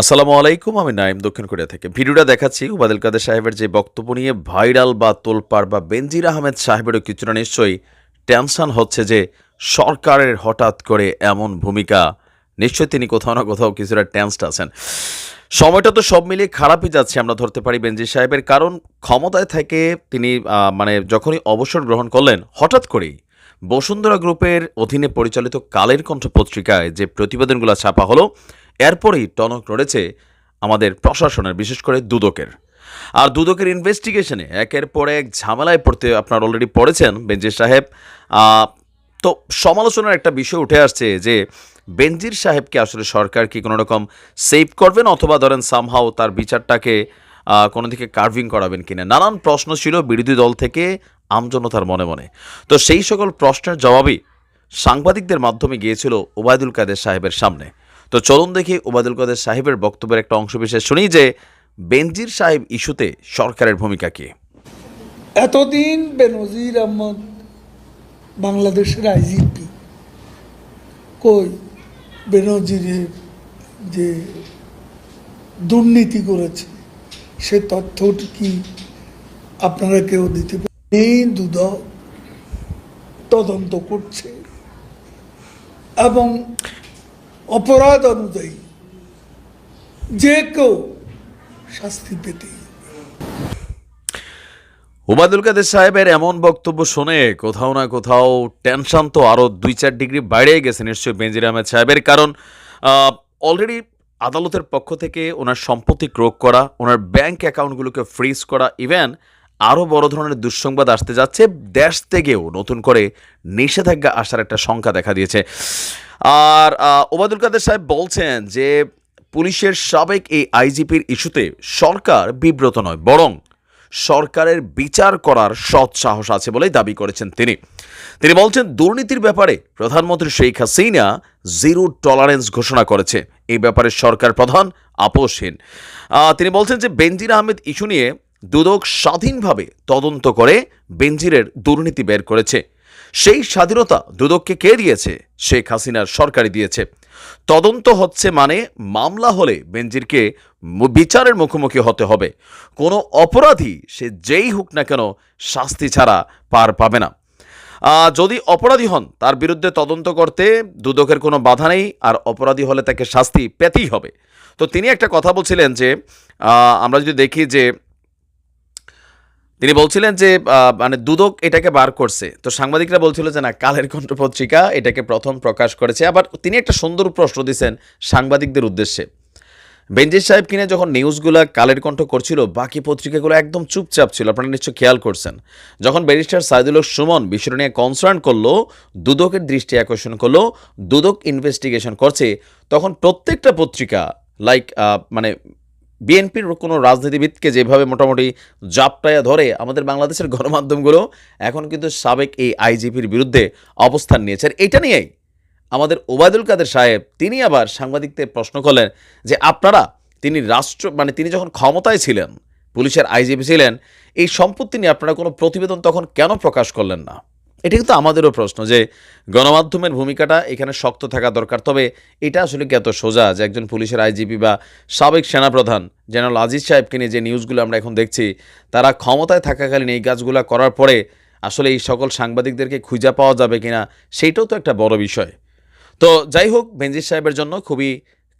আসসালামু আলাইকুম, আমি নাইম দক্ষিণ কোরিয়া থেকে। ভিডিওটা দেখাচ্ছি উবাদুল কাদের সাহেবের যে বক্তব্য নিয়ে ভাইরাল বা তোলপাড় বা বেনজির আহমেদ সাহেবেরও কিছুটা নিশ্চয়ই টেনশন হচ্ছে যে সরকারের হঠাৎ করে এমন ভূমিকা। নিশ্চয়ই তিনি কোথাও না কোথাও কিছুটা টেন্সড আছেন। সময়টা তো সব মিলিয়ে খারাপই যাচ্ছে, আমরা ধরতে পারি বেনজির সাহেবের। কারণ ক্ষমতায় থেকে তিনি মানে যখনই অবসর গ্রহণ করলেন, হঠাৎ করেই বসুন্ধরা গ্রুপের অধীনে পরিচালিত কালের কণ্ঠ পত্রিকায় যে প্রতিবেদনগুলো ছাপা হলো এরপরেই টনক নড়েছে আমাদের প্রশাসনের, বিশেষ করে দুদকের। আর দুদকের ইনভেস্টিগেশনে একের পর এক ঝামেলায় পড়তে আপনার অলরেডি পড়েছেন, বেনজির সাহেব। তো সমালোচনার একটা বিষয় উঠে আসছে যে, বেনজির সাহেবকে আসলে সরকার কি কোনো রকম সেভ করবেন অথবা ধরেন সামহাও তার বিচারটাকে কোনো দিকে কার্ভিং করাবেন কিনা? নানান প্রশ্ন ছিল বিরোধী দল থেকে আমজনতার মনে মনে। তো সেই সকল প্রশ্নের জবাবই সাংবাদিকদের মাধ্যমে গিয়েছিল ওবায়দুল কাদের সাহেবের সামনে। তো চলুন দেখি ওবায়দুল কাদের সাহেবের বক্তব্যের একটা অংশ বিশেষ শুনি যে বেনজির সাহেব ইস্যুতে সরকারের ভূমিকা কী? এতদিন বেনজির আহমদ বাংলাদেশের আইজিপি। কই? বেনজিরের যে দুর্নীতি করেছে, সে তথ্যটি কি আপনারা কেউ দিতে দুদক তদন্ত করছে এবং অপরাধ অনুযায়ী যে কেউ শাস্তি পেতেই ওবায়দুল কাদের সাহেবের এমন বক্তব্য শুনে কোথাও না কোথাও টেনশন তো আরও দুই চার ডিগ্রি বাইরে গেছে নিশ্চয়ই বেনজির আহমেদ সাহেবের। কারণ অলরেডি আদালতের পক্ষ থেকে ওনার সম্পত্তি ক্রোক করা, ওনার ব্যাংক অ্যাকাউন্টগুলোকে ফ্রিজ করা ইভেন আরও বড় ধরনের দুঃসংবাদ আসতে যাচ্ছে। দেশ থেকেও নতুন করে নিষেধাজ্ঞা আসার একটা সংখ্যা দেখা দিয়েছে। আর ওবায়দুল কাদের সাহেব বলছেন যে পুলিশের সাবেক এই আইজিপির ইস্যুতে সরকার বিব্রত নয়, বরং সরকারের বিচার করার সৎ সাহস আছে বলেই দাবি করেছেন তিনি। তিনি বলছেন, দুর্নীতির ব্যাপারে প্রধানমন্ত্রী শেখ হাসিনা জিরো টলারেন্স ঘোষণা করেছে। এই ব্যাপারে সরকার প্রধান আপোষহীন। তিনি বলছেন যে বেনজির আহমেদ ইস্যু নিয়ে দুদক স্বাধীনভাবে তদন্ত করে বেনজিরের দুর্নীতি বের করেছে। সেই স্বাধীনতা দুদককে কে দিয়েছে? শেখ হাসিনার সরকারই দিয়েছে। তদন্ত হচ্ছে মানে মামলা হলে বেনজিরকে বিচারের মুখোমুখি হতে হবে। কোনো অপরাধী সে যেই হোক না কেন শাস্তি ছাড়া পার পাবে না। যদি অপরাধী হন, তার বিরুদ্ধে তদন্ত করতে দুদকের কোনো বাধা নেই, আর অপরাধী হলে তাকে শাস্তি পেতেই হবে। তো তিনি একটা কথা বলছিলেন যে আমরা যদি দেখি যে তিনি বলছিলেন যে মানে দুদক এটাকে বার করছে। তো সাংবাদিকরা বলছিল যে, না, কালের কণ্ঠ পত্রিকা এটাকে প্রথম প্রকাশ করেছে। আবার তিনি একটা সুন্দর প্রশ্ন দিয়েছেন সাংবাদিকদের উদ্দেশ্যে। বেঞ্জির সাহেব কিনে যখন নিউজগুলো কালের কণ্ঠ করছিল, বাকি পত্রিকাগুলো একদম চুপচাপ ছিল। আপনারা নিশ্চয় খেয়াল করছেন। যখন ব্যারিস্টার সাইদুল সুমন বিষয়টা নিয়ে কনসার্ন করল, দুদকের দৃষ্টি আকর্ষণ করল, দুদক ইনভেস্টিগেশন করছে, তখন প্রত্যেকটা পত্রিকা লাইক মানে বিএনপির কোনো রাজনীতিবিদকে যেভাবে মোটামুটি জাপটায়া ধরে আমাদের বাংলাদেশের গণমাধ্যমগুলো এখন কিন্তু সাবেক এই আইজিপির বিরুদ্ধে অবস্থান নিয়েছে আর এটা নিয়েই আমাদের ওবায়দুল কাদের সাহেব, তিনি আবার সাংবাদিকদের প্রশ্ন করলেন যে আপনারা, তিনি রাষ্ট্র মানে তিনি যখন ক্ষমতায় ছিলেন, পুলিশের আইজিপি ছিলেন, এই সম্পত্তি নিয়ে আপনারা কোনো প্রতিবেদন তখন কেন প্রকাশ করলেন না? এটা কিন্তু আমাদেরও প্রশ্ন যে গণমাধ্যমের ভূমিকাটা এখানে শক্ত থাকা দরকার। তবে এটা আসলে কি এত সোজা যে একজন পুলিশের আইজিপি বা সাবেক সেনাপ্রধান জেনারেল আজিজ সাহেবকে নিয়ে যে নিউজগুলো আমরা এখন দেখছি, তারা ক্ষমতায় থাকাকালীন এই কাজগুলো করার পরে আসলে এই সকল সাংবাদিকদেরকে খুঁজে পাওয়া যাবে কিনা সেইটাও তো একটা বড় বিষয়। তো যাই হোক, বেনজির সাহেবের জন্য খুবই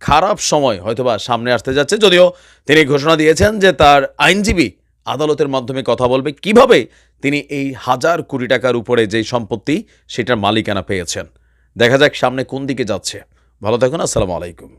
খারাপ সময় হয়তোবা সামনে আসতে যাচ্ছে, যদিও তিনি ঘোষণা দিয়েছেন যে তার আইনজীবী আদালতের মাধ্যমে কথা বলবে। কীভাবে তিনি এই হাজার কোটি টাকার উপরে যে সম্পত্তি, সেটার মালিকানা পেয়েছেন? দেখা যাক সামনে কোন দিকে যাচ্ছে। ভালো থাকুন, আসসালামু আলাইকুম।